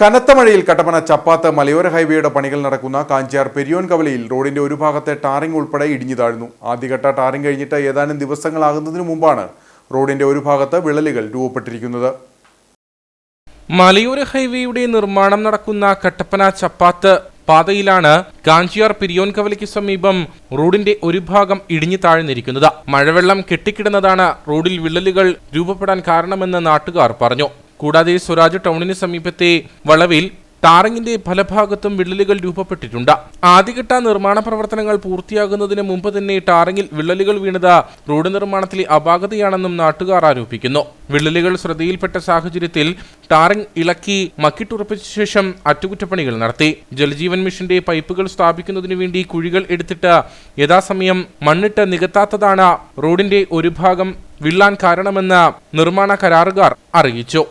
കനത്ത മഴയിൽ കട്ടപ്പന ചപ്പാത്ത് മലയോര ഹൈവേയുടെ പണികൾ നടക്കുന്ന കാഞ്ചിയാർ പെരിയോൻ കവലയിൽ റോഡിന്റെ ഒരു ഭാഗത്തെ ടാറിംഗ് ഉൾപ്പെടെ ഇടിഞ്ഞു താഴ്ന്നു. ആദ്യഘട്ട ടാറിംഗ് കഴിഞ്ഞിട്ട് ഏതാനും ദിവസങ്ങളാകുന്നതിനു മുമ്പാണ് റോഡിന്റെ ഒരു ഭാഗത്ത് വിള്ളലുകൾ രൂപപ്പെട്ടിരിക്കുന്നത്. മലയോര ഹൈവേയുടെ നിർമ്മാണം നടക്കുന്ന കട്ടപ്പന ചപ്പാത്ത് പാതയിലാണ് കാഞ്ചിയാർ പിരിയോൻ കവലയ്ക്ക് സമീപം റോഡിന്റെ ഒരു ഭാഗം ഇടിഞ്ഞു താഴ്ന്നിരിക്കുന്നത്. മഴവെള്ളം കെട്ടിക്കിടന്നതാണ് റോഡിൽ വിള്ളലുകൾ രൂപപ്പെടാൻ കാരണമെന്ന് നാട്ടുകാർ പറഞ്ഞു. കൂടാതെ സ്വരാജ് ടൗണിന് സമീപത്തെ വളവിൽ ടാറിങ്ങിന്റെ ഫലഭാഗത്തും വിള്ളലുകൾ രൂപപ്പെട്ടിട്ടുണ്ട്. ആദ്യഘട്ട നിർമ്മാണ പ്രവർത്തനങ്ങൾ പൂർത്തിയാകുന്നതിന് മുമ്പ് തന്നെ ടാറിങ്ങിൽ വിള്ളലുകൾ വീണത് റോഡ് നിർമ്മാണത്തിലെ അപാകതയാണെന്നും നാട്ടുകാർ ആരോപിക്കുന്നു. വിള്ളലുകൾ ശ്രദ്ധയിൽപ്പെട്ട സാഹചര്യത്തിൽ ടാറിങ് ഇളക്കി മക്കിട്ടുറപ്പിച്ച ശേഷം അറ്റകുറ്റപ്പണികൾ നടത്തി. ജലജീവൻ മിഷന്റെ പൈപ്പുകൾ സ്ഥാപിക്കുന്നതിനു വേണ്ടി കുഴികൾ എടുത്തിട്ട് യഥാസമയം മണ്ണിട്ട് നികത്താത്തതാണ് റോഡിന്റെ ഒരു ഭാഗം വിള്ളാൻ കാരണമെന്ന് നിർമ്മാണ കരാറുകാർ അറിയിച്ചു.